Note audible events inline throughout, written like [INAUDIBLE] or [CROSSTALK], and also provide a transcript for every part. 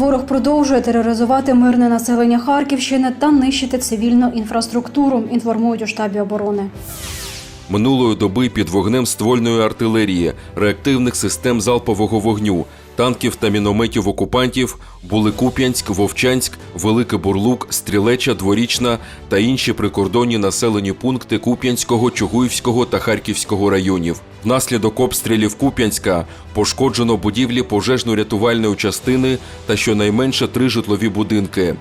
Ворог продовжує тероризувати мирне населення Харківщини та нищити цивільну інфраструктуру. Інформують у штабі оборони. Минулої доби під вогнем ствольної артилерії, реактивних систем залпового вогню, танків та мінометів окупантів були Куп'янськ, Вовчанськ, Великий Бурлук, Стрілеча, Дворічна та інші прикордонні населені пункти Куп'янського, Чугуївського та Харківського районів. Внаслідок обстрілів Куп'янська пошкоджено будівлі пожежно-рятувальної частини та щонайменше три житлові будинки.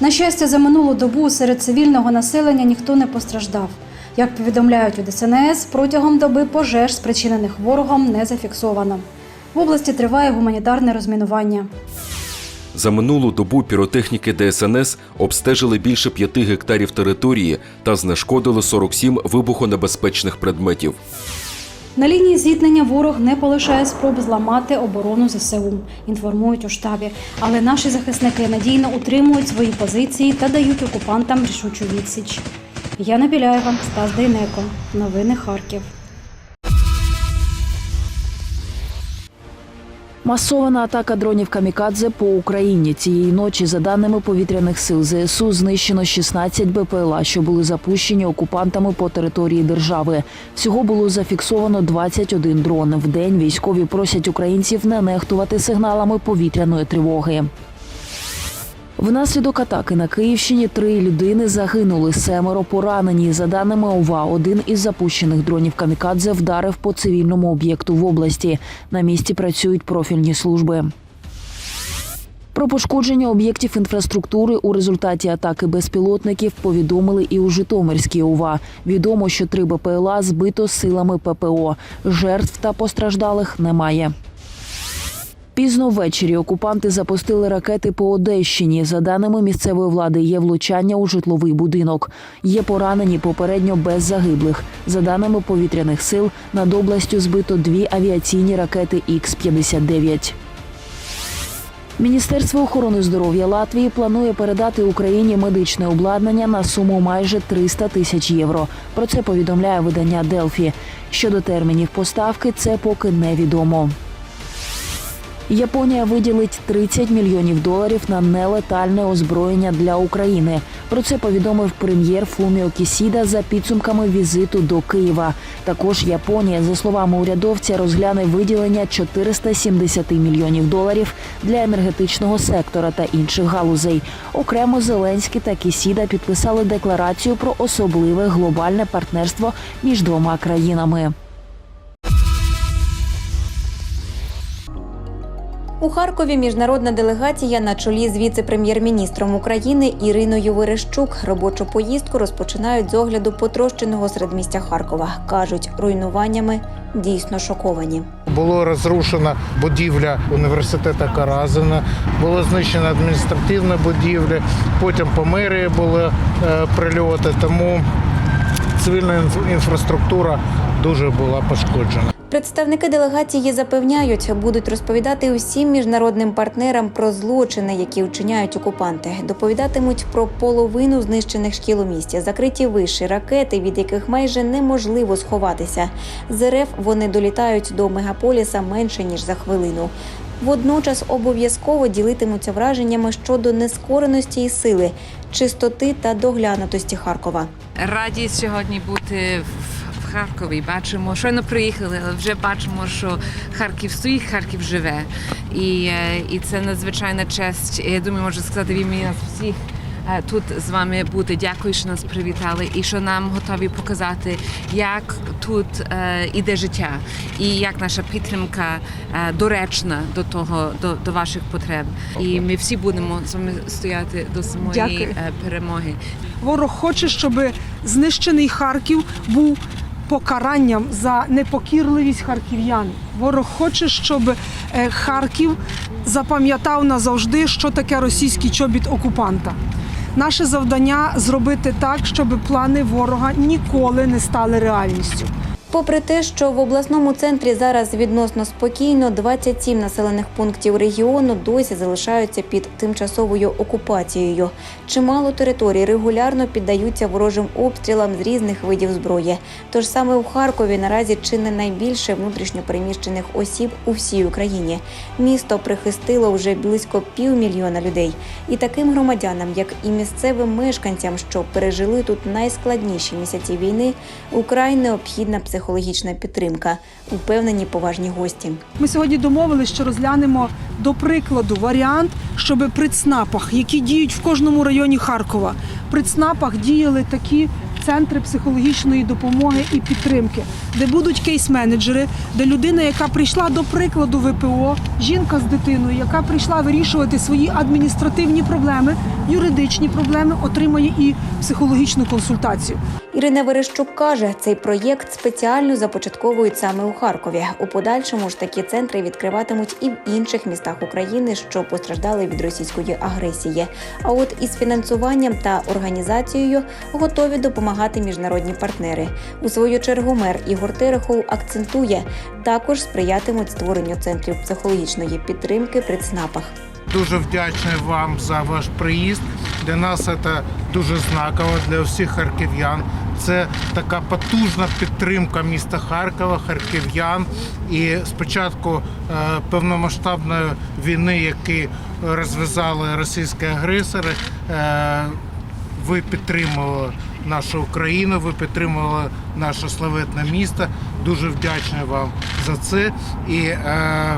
На щастя, за минулу добу серед цивільного населення ніхто не постраждав. Як повідомляють від СНС, протягом доби пожеж, спричинених ворогом, не зафіксовано. В області триває гуманітарне розмінування. За минулу добу піротехніки ДСНС обстежили більше п'яти гектарів території та знешкодили 47 вибухонебезпечних предметів. На лінії зіткнення ворог не полишає спроб зламати оборону ЗСУ, інформують у штабі. Але наші захисники надійно утримують свої позиції та дають окупантам рішучу відсіч. Яна Біляєва, Стас Дейнеко. Новини Харків. Масована атака дронів камікадзе по Україні цієї ночі, за даними повітряних сил ЗСУ, знищено 16 БПЛА, що були запущені окупантами по території держави. Всього було зафіксовано 21 дрон. В день військові просять українців не нехтувати сигналами повітряної тривоги. Внаслідок атаки на Київщині три людини загинули, семеро поранені. За даними ОВА, один із запущених дронів камікадзе вдарив по цивільному об'єкту в області. На місці працюють профільні служби. Про пошкодження об'єктів інфраструктури у результаті атаки безпілотників повідомили і у Житомирській ОВА. Відомо, що три БПЛА збито силами ППО. Жертв та постраждалих немає. Пізно ввечері окупанти запустили ракети по Одещині. За даними місцевої влади, є влучання у житловий будинок. Є поранені попередньо без загиблих. За даними повітряних сил, над областю збито дві авіаційні ракети Х-59. Міністерство охорони здоров'я Латвії планує передати Україні медичне обладнання на суму майже 300 тисяч євро. Про це повідомляє видання Делфі. Щодо термінів поставки, це поки невідомо. Японія виділить 30 мільйонів доларів на нелетальне озброєння для України. Про це повідомив прем'єр Фуміо Кісіда за підсумками візиту до Києва. Також Японія, за словами урядовця, розгляне виділення 470 мільйонів доларів для енергетичного сектора та інших галузей. Окремо Зеленський та Кісіда підписали декларацію про особливе глобальне партнерство між двома країнами. У Харкові міжнародна делегація на чолі з віце-прем'єр-міністром України Іриною Верещук робочу поїздку розпочинають з огляду потрощеного середмістя Харкова. кажуть, руйнуваннями дійсно шоковані. Було розрушена будівля університету Каразина, було знищена адміністративна будівля, потім по мерії були е, прильоти, тому цивільна інф- інфраструктура дуже була пошкоджена. Представники делегації запевняють, будуть розповідати усім міжнародним партнерам про злочини, які вчиняють окупанти. Доповідатимуть про половину знищених шкіл у місті, закриті виші, ракети, від яких майже неможливо сховатися. З РФ вони долітають до мегаполіса менше ніж за хвилину. Водночас обов'язково ділитимуться враженнями щодо нескореності і сили, чистоти та доглянутості Харкова. Раді сьогодні бути в в Харкові. Бачимо, щойно приїхали, але вже бачимо, що Харків стоїть, Харків живе. І, е, і це надзвичайна честь. Я думаю, можу сказати в ім'я нас всіх. е, Тут з вами бути. Дякую, що нас привітали, і що нам готові показати, як тут е, іде життя, і як наша підтримка е, доречна до того, до, до ваших потреб. І ми всі будемо з вами стояти до самої Дякую. е, перемоги. Ворог хоче, щоб знищений Харків був покаранням за непокірливість харків'ян. Ворог хоче, щоб е, Харків запам'ятав назавжди, що таке російський чобіт окупанта. Наше завдання зробити так, щоб плани ворога ніколи не стали реальністю. Попри те, що в обласному центрі зараз відносно спокійно, 27 населених пунктів регіону досі залишаються під тимчасовою окупацією. Чимало територій регулярно піддаються ворожим обстрілам з різних видів зброї. Тож саме у Харкові наразі чи не найбільше внутрішньо переміщених осіб у всій Україні. Місто прихистило вже близько півмільйона людей. І таким громадянам, як і місцевим мешканцям, що пережили тут найскладніші місяці війни, украй необхідна психологічна підтримка, упевнені поважні гості. Ми сьогодні домовилися, що розглянемо до прикладу варіант, щоб при ЦНАПах, які діють в кожному районі Харкова, при ЦНАПах діяли такі центри психологічної допомоги і підтримки, де будуть кейс-менеджери, де людина, яка прийшла до прикладу ВПО, жінка з дитиною, яка прийшла вирішувати свої адміністративні проблеми, юридичні проблеми, отримає і психологічну консультацію. Ірина Верещук каже, цей проєкт спеціально започатковують саме у Харкові. У подальшому ж такі центри відкриватимуть і в інших містах України, що постраждали від російської агресії. А от із фінансуванням та організацією готові допомагати міжнародні партнери. У свою чергу мер Ігор Терехов акцентує, також сприятимуть створенню центрів психологічної підтримки при ЦНАПах. Дуже вдячний вам за ваш приїзд. Для нас це дуже знаково для всіх харків'ян. Це така потужна підтримка міста Харкова, харків'ян. І спочатку е, повномасштабної війни, які розв'язали російські агресори, е, ви підтримували нашу Україну, ви підтримували наше славетне місто. Дуже вдячний вам за це. І е,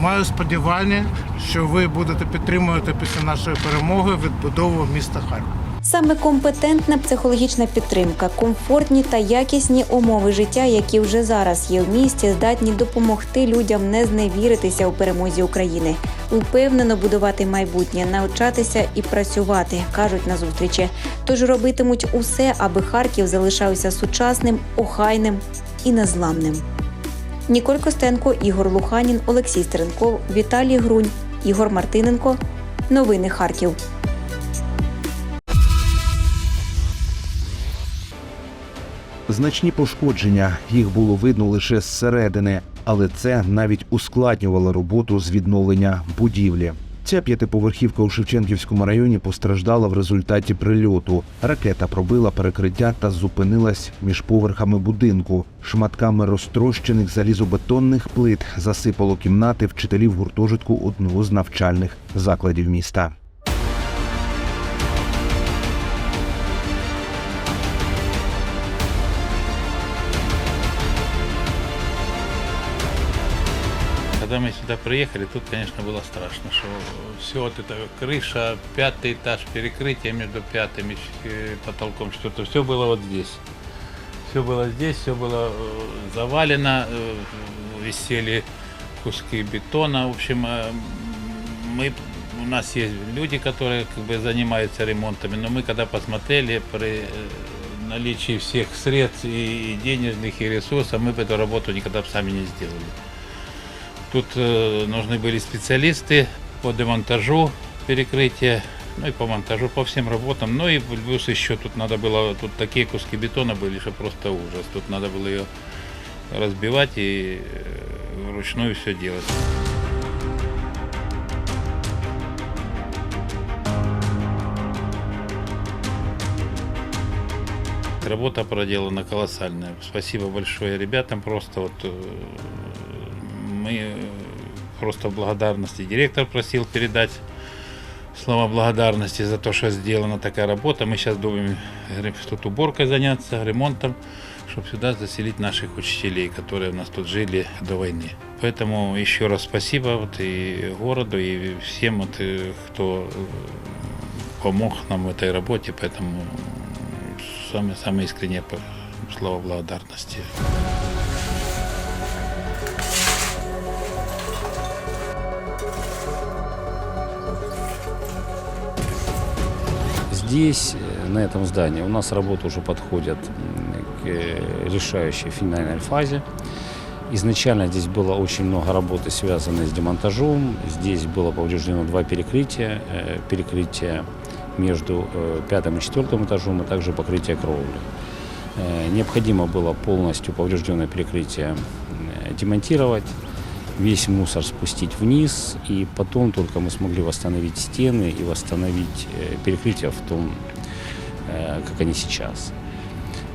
Маю сподівання, що ви будете підтримувати після нашої перемоги відбудову міста Харкова. Саме компетентна психологічна підтримка, комфортні та якісні умови життя, які вже зараз є в місті, здатні допомогти людям не зневіритися у перемозі України, упевнено будувати майбутнє, навчатися і працювати, кажуть на зустрічі. Тож робитимуть усе, аби Харків залишався сучасним, охайним і незламним. Ніколь Костенко, Ігор Луханін, Олексій Стеренков, Віталій Грунь, Ігор Мартиненко. Новини Харків. Значні пошкодження їх було видно лише зсередини, але це навіть ускладнювало роботу з відновлення будівлі. Ця п'ятиповерхівка у Шевченківському районі постраждала в результаті прильоту. Ракета пробила перекриття та зупинилась між поверхами будинку. Шматками розтрощених залізобетонних плит засипало кімнати вчителів гуртожитку одного з навчальних закладів міста. Когда мы сюда приехали, тут, конечно, было страшно, что все вот это крыша, пятый этаж, перекрытие между пятым и э, потолком, что-то, все было вот здесь. Все было здесь, все было э, завалено, э, висели куски бетона. В общем, мы, у нас есть люди, которые как бы занимаются ремонтами, но мы когда посмотрели при наличии всех средств и денежных, и ресурсов, мы бы эту работу никогда сами не сделали. Тут э, нужны были специалисты по демонтажу перекрытия, ну и по монтажу, по всем работам. Ну и плюс еще тут надо было, тут такие куски бетона были, что просто ужас. Тут надо было ее разбивать и э, вручную все делать. Работа проделана колоссальная. Спасибо большое ребятам. Просто вот мы э, просто благодарности. Директор просил передать слова благодарности за то, что сделана такая работа. Мы сейчас думаем ре- тут уборкой заняться, ремонтом, чтобы сюда заселить наших учителей, которые у нас тут жили до войны. Поэтому еще раз спасибо вот и городу, и всем, вот, э, кто э, помог нам в этой работе. Поэтому самые, самые искренние слова благодарности. Здесь, э, на этом здании, у нас работа уже подходит м, к э, решающей финальной фазе. Изначально здесь было очень много работы, связанной с демонтажом. Здесь было повреждено два перекрытия. э, Перекрытие между э, пятым и четвертым этажом, а также покрытие кровли. Э, Необходимо было полностью поврежденное перекрытие э, демонтировать, весь мусор спустить вниз, и потом только мы смогли восстановить стены и восстановить э, перекрытие в том, э, как они сейчас.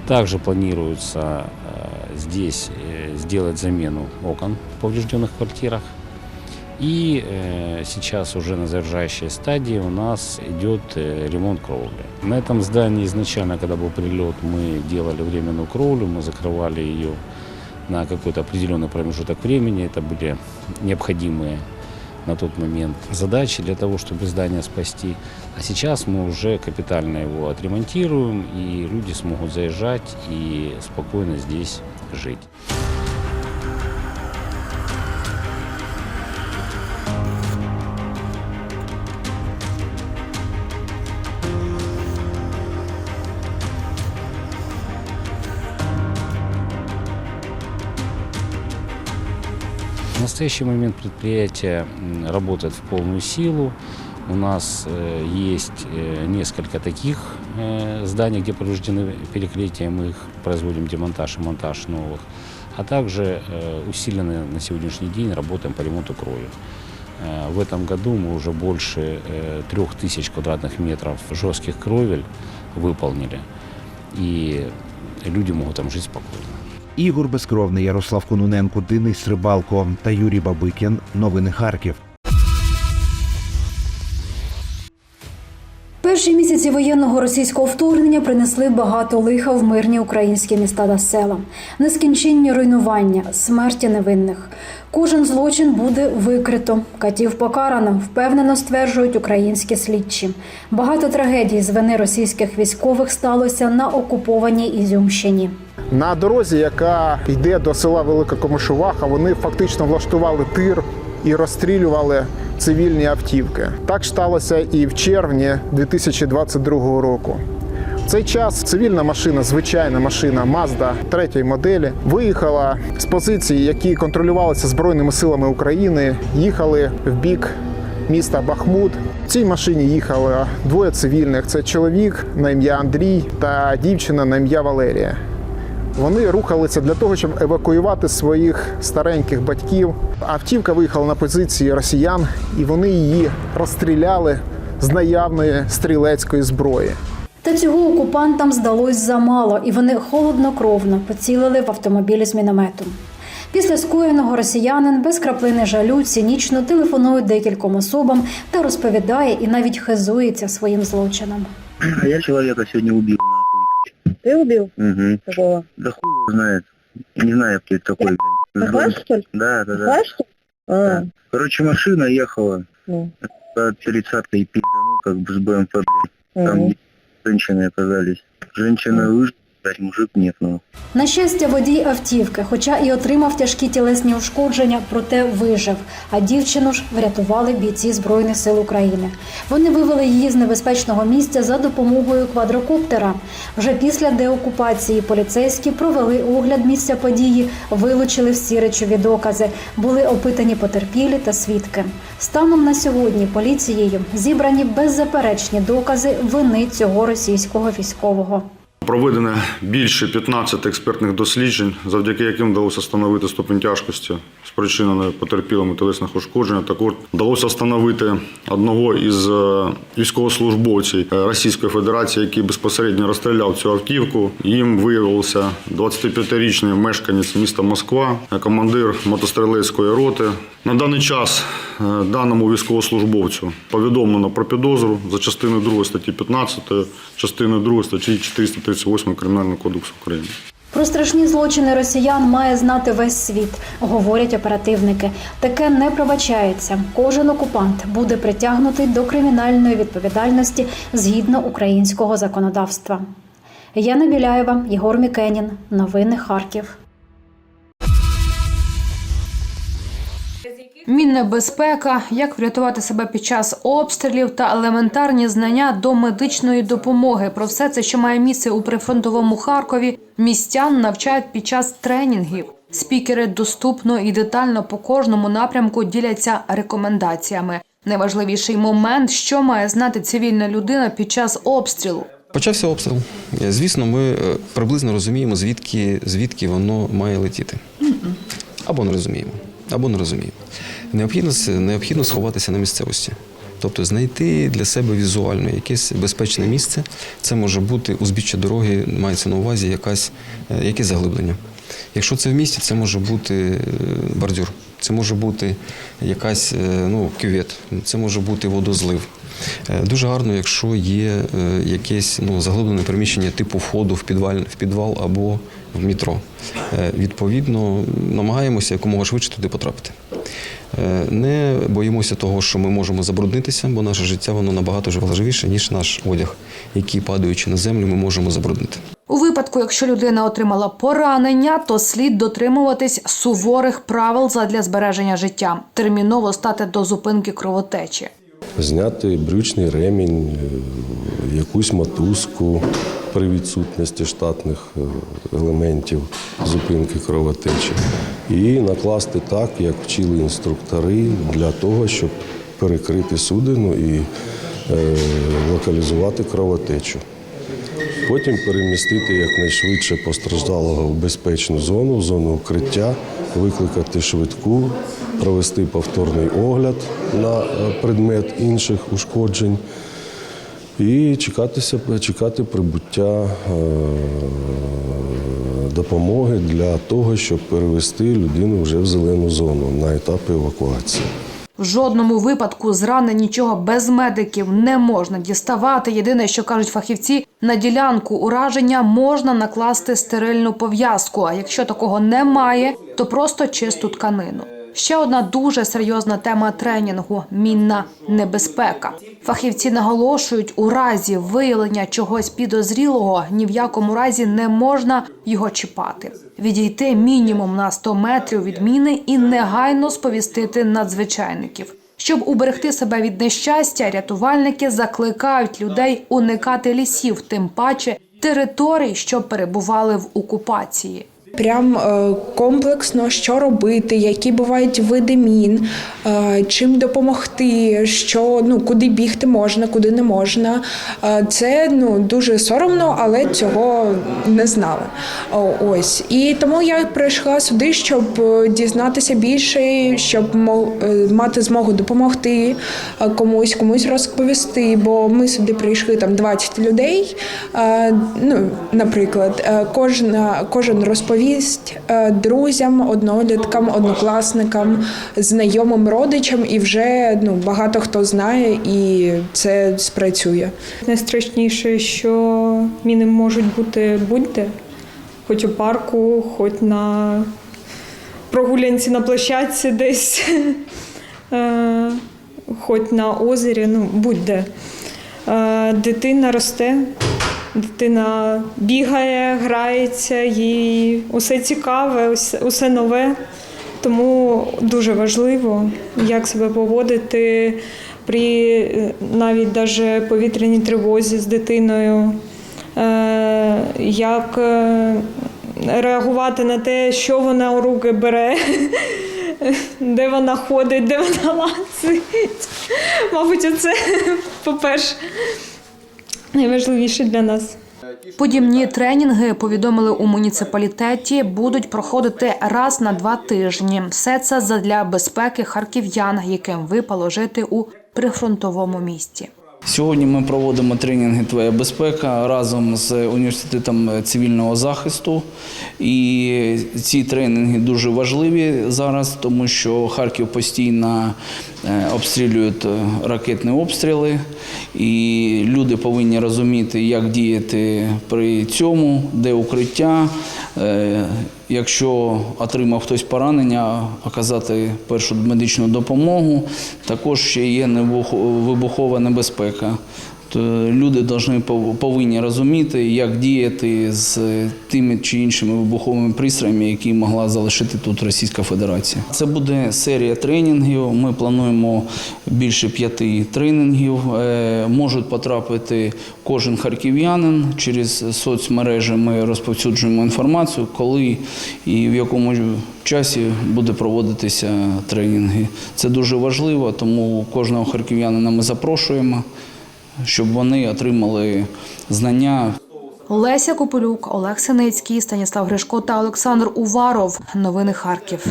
Также планируется э, здесь э, сделать замену окон в поврежденных квартирах. И э, сейчас уже на завершающей стадии у нас идет э, ремонт кровли. На этом здании изначально, когда был прилет, мы делали временную кровлю, мы закрывали ее на какой-то определенный промежуток времени. Это были необходимые на тот момент задачи для того, чтобы здание спасти. А сейчас мы уже капитально его отремонтируем, и люди смогут заезжать и спокойно здесь жить. Настоящий момент предприятие работает в полную силу. У нас э, есть э, несколько таких э, зданий, где повреждены перекрытия. Мы их производим демонтаж и монтаж новых. А также усиленно на сегодняшний день работаем по ремонту крови. В этом году мы уже больше э, трех тысяч квадратных метров жестких кровель выполнили. И люди могут там жить спокойно. Ігор Безкровний, Ярослав Конуненко, Денис Рибалко та Юрій Бабикін. Новини Харків. Перші місяці воєнного російського вторгнення принесли багато лиха в мирні українські міста та села, нескінченні руйнування, смерті невинних. Кожен злочин буде викрито, катів покарано, впевнено стверджують українські слідчі. Багато трагедій з вини російських військових сталося на окупованій Ізюмщині. На дорозі, яка йде до села Велика Комишуваха, вони фактично влаштували тир і розстрілювали цивільні автівки. Так сталося і в червні 2022 року. В цей час цивільна машина, звичайна машина Mazda третьої моделі, виїхала з позицій, які контролювалися Збройними силами України, їхали в бік міста Бахмут. В цій машині їхало двоє цивільних: це чоловік на ім'я Андрій та дівчина на ім'я Валерія. Вони рухалися для того, щоб евакуювати своїх стареньких батьків. Автівка виїхала на позиції росіян, і вони її розстріляли з наявної стрілецької зброї. Та цього окупантам здалось замало, і вони холоднокровно поцілили в автомобілі з мінометом. Після скоєного росіянин без краплини жалю цинічно телефонує декільком особам та розповідає і навіть хизується своїм злочином. А я человека сегодня убил, нахуй. Ты убил? Угу. Какого? Да хуй его знает. Не знаю, кто это такой, блядь. Саш, что ли? Да, да, да. Саш, что ли? А, Да. Короче, машина ехала ну. под тридцаткой пизданул, как бы с БМП, блядь. Там женщины оказались. Женщина выжила, блядь, мужик нет, ну. На щастя, водій автівки, хоча і отримав тяжкі тілесні ушкодження, проте вижив. А дівчину ж врятували бійці Збройних сил України. Вони вивели її з небезпечного місця за допомогою квадрокоптера. Вже після деокупації поліцейські провели огляд місця події, вилучили всі речові докази, були опитані потерпілі та свідки. Станом на сьогодні поліцією зібрані беззаперечні докази вини цього російського військового. Проведено більше 15 експертних досліджень, завдяки яким вдалося встановити ступінь тяжкості спричиненої потерпілими тілесних ушкоджень. Також вдалося встановити одного із е, військовослужбовців Російської Федерації, який безпосередньо розстріляв цю автівку. Їм виявився 25-річний мешканець міста Москва, командир мотострілецької роти. На даний час е, даному військовослужбовцю повідомлено про підозру за частиною 2 статті 15, частиною 2 статті 438 Кримінального кодексу України. Про страшні злочини росіян має знати весь світ, говорять оперативники. Таке не пробачається. Кожен окупант буде притягнутий до кримінальної відповідальності згідно українського законодавства. Яна Біляєва, Єгор Мікенін. Новини Харків. Мінна безпека, як врятувати себе під час обстрілів та елементарні знання до медичної допомоги. Про все це, що має місце у прифронтовому Харкові, містян навчають під час тренінгів. Спікери доступно і детально по кожному напрямку діляться рекомендаціями. Найважливіший момент, що має знати цивільна людина під час обстрілу. Почався обстріл. Звісно, ми е, приблизно розуміємо, звідки, звідки воно має летіти. Або не розуміємо, або не розуміємо. Необхідно, необхідно сховатися на місцевості. Тобто знайти для себе візуально якесь безпечне місце. Це може бути узбіччя дороги, мається на увазі якась, е, якесь заглиблення. Якщо це в місті, це може бути е, бордюр, це може бути якась е, ну, кювет, це може бути водозлив. Дуже гарно, якщо є якесь ну, заглиблене приміщення типу входу в підвал, в підвал або в метро. Відповідно, намагаємося якомога швидше туди потрапити. Е, Не боїмося того, що ми можемо забруднитися, бо наше життя воно набагато ж важливіше, ніж наш одяг, який, падаючи на землю, ми можемо забруднити. У випадку, якщо людина отримала поранення, то слід дотримуватись суворих правил задля збереження життя, терміново стати до зупинки кровотечі. зняти брючний ремінь, е, якусь мотузку при відсутності штатних е, елементів зупинки кровотечі. І накласти так, як вчили інструктори, для того, щоб перекрити судину і е, локалізувати кровотечу. Потім перемістити якнайшвидше постраждалого в безпечну зону, в зону укриття, викликати швидку, провести повторний огляд на е, предмет інших ушкоджень і чекатися, чекати прибуття е, допомоги для того, щоб перевести людину вже в зелену зону на етап евакуації. В жодному випадку з рани нічого без медиків не можна діставати. Єдине, що кажуть фахівці, на ділянку ураження можна накласти стерильну пов'язку. А якщо такого немає, то просто чисту тканину. Ще одна дуже серйозна тема тренінгу мінна небезпека. Фахівці наголошують, у разі виявлення чогось підозрілого ні в якому разі не можна його чіпати. Відійти мінімум на 100 метрів від міни і негайно сповістити надзвичайників. Щоб уберегти себе від нещастя, рятувальники закликають людей уникати лісів, тим паче територій, що перебували в окупації. Прям е, комплексно, що робити, які бувають види мін, е, чим допомогти, що ну куди бігти можна, куди не можна. Е, Це ну дуже соромно, але цього не знали. О, Ось і тому я прийшла сюди, щоб дізнатися більше, щоб мати змогу допомогти комусь, комусь розповісти. Бо ми сюди прийшли там 20 людей. Ну, наприклад, кожна кожен розповість е, друзям, одноліткам, однокласникам, знайомим родичам, і вже ну багато хто знає, і це спрацює. Найстрашніше, що міни можуть бути будь-де, хоч у парку, хоч на прогулянці на площадці десь, [LAUGHS] е, хоч на озері, ну будь-де. Е, Дитина росте, дитина бігає, грається, їй усе цікаве, усе- нове. Тому дуже важливо, як себе поводити при е, навіть даже повітряній тривозі з дитиною, е, як е, реагувати на те, що вона у руки бере, [LAUGHS] де вона ходить, де вона лазить. Мабуть, це, [LAUGHS] по-перше, найважливіше для нас. Подібні тренінги повідомили у муніципалітеті, будуть проходити раз на два тижні. Все це задля безпеки харків'ян, яким випало жити у прифронтовому місті. Сьогодні ми проводимо тренінги Твоя безпека разом з університетом цивільного захисту. І ці тренінги дуже важливі зараз, тому що Харків постійно е, обстрілюють е, ракетні обстріли, і люди повинні розуміти, як діяти при цьому, де укриття. Якщо отримав хтось поранення, оказати першу медичну допомогу. Також ще є вибухова небезпека. То люди должны- пов- повинні розуміти, як діяти з тими чи іншими вибуховими пристроями, які могла залишити тут Російська Федерація. Це буде серія тренінгів. Ми плануємо більше п'яти тренінгів. Е, Можуть потрапити кожен харків'янин через соцмережі. Ми розповсюджуємо інформацію, коли і в якому часі буде проводитися тренінги. Це дуже важливо, тому кожного харків'янина ми запрошуємо. Щоб вони отримали знання Леся Кополюк, Олег Синицький, Станіслав Гришко та Олександр Уваров. Новини Харків.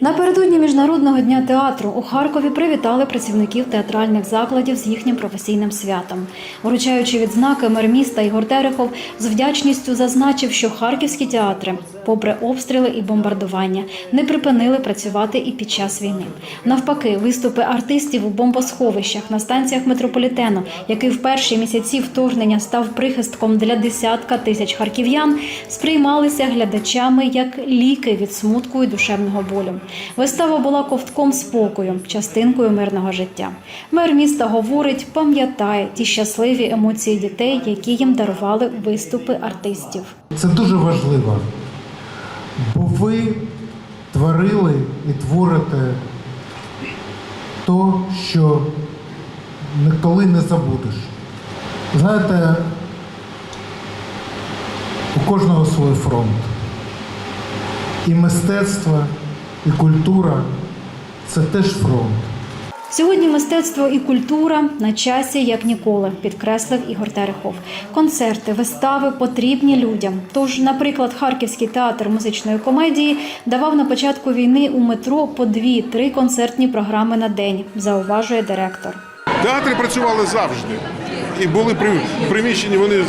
Напередодні міжнародного дня театру у Харкові привітали працівників театральних закладів з їхнім професійним святом. Вручаючи відзнаки, мер міста Ігор Терехов з вдячністю зазначив, що харківські театри, попри обстріли і бомбардування, не припинили працювати і під час війни. Навпаки, виступи артистів у бомбосховищах на станціях метрополітену, який в перші місяці вторгнення став прихистком для десятка тисяч харків'ян, сприймалися глядачами як ліки від смутку і душевного болю. Вистава була ковтком спокою, частинкою мирного життя. Мер міста говорить, пам'ятає ті щасливі емоції дітей, які їм дарували виступи артистів. Це дуже важливо, бо ви творили і творите то, що ніколи не забудеш. Знаєте, у кожного свій фронт. І мистецтво, і культура це теж фронт. Сьогодні мистецтво і культура на часі як ніколи, підкреслив Ігор Терехов. Концерти, вистави потрібні людям. Тож, наприклад, Харківський театр музичної комедії давав на початку війни у метро по дві-три концертні програми на день, зауважує директор. Театри працювали завжди. І були при приміщені, вони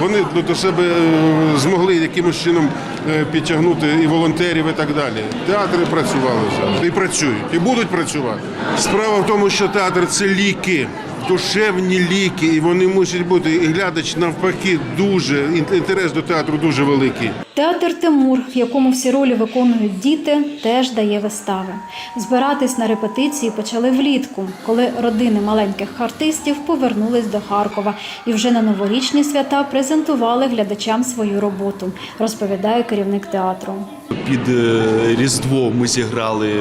вони до себе е, змогли якимось чином е, підтягнути і волонтерів, і так далі. Театри працювали завжди і працюють, і будуть працювати. Справа в тому, що театр це ліки, душевні ліки, і вони мусять бути. І глядач навпаки дуже інтерес до театру дуже великий. Театр Тимур, в якому всі ролі виконують діти, теж дає вистави. Збиратись на репетиції почали влітку, коли родини маленьких артистів повернулись до Харкова і вже на новорічні свята презентували глядачам свою роботу, розповідає керівник театру. Під е, Різдво ми зіграли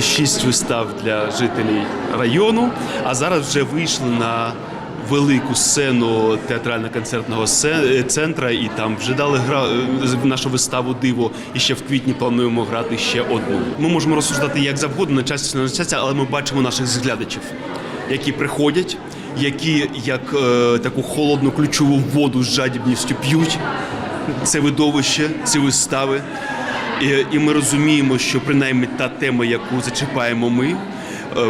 шість вистав для жителів району, а зараз вже вийшли на велику сцену театрально-концертного се- центра, і там вже дали гра е, нашу виставу диво. І ще в квітні плануємо грати ще одну. Ми можемо розсуждати як завгодно, на часі на часі, але ми бачимо наших глядачів, які приходять, які як е, таку холодну ключову воду з жадібністю п'ють це видовище, ці вистави. І, і ми розуміємо, що принаймні та тема, яку зачіпаємо ми, е,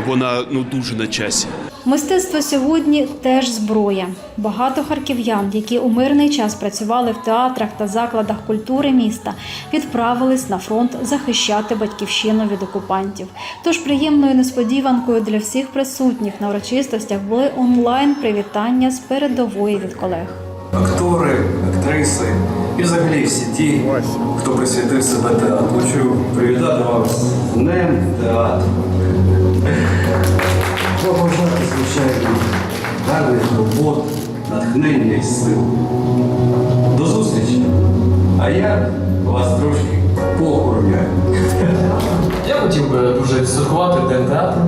вона ну дуже на часі. Мистецтво сьогодні теж зброя. Багато харків'ян, які у мирний час працювали в театрах та закладах культури міста, відправились на фронт захищати батьківщину від окупантів. Тож приємною несподіванкою для всіх присутніх на урочистостях були онлайн привітання з передової від колег. актори, актриси і взагалі всі ті, хто присвятив себе театру. Хочу привітати вас з Днем театру. Побажати, звичайно, гарних робот, натхнення і сил. До зустрічі! А я вас трошки поохороняю. Я хотів би дуже святкувати День театру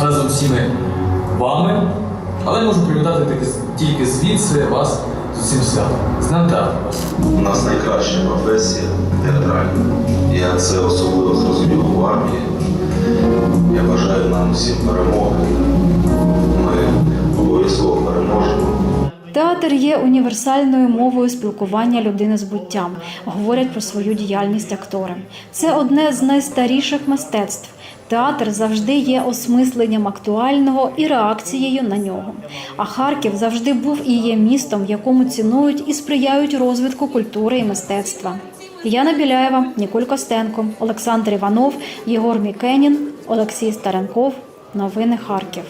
разом з всіми вами, але можу привітати тільки звідси вас з усім святом. З Днем. У нас найкраща професія театральна. Я це особливо зрозумів в армії. Я бажаю нам всім перемоги. Ми обов'язково переможемо. Театр є універсальною мовою спілкування людини з буттям, говорять про свою діяльність актори. Це одне з найстаріших мистецтв. Театр завжди є осмисленням актуального і реакцією на нього. А Харків завжди був і є містом, якому цінують і сприяють розвитку культури і мистецтва. Яна Біляєва, Ніколь Костенко, Олександр Іванов, Єгор Мікенін, Олексій Старенков. Новини Харків.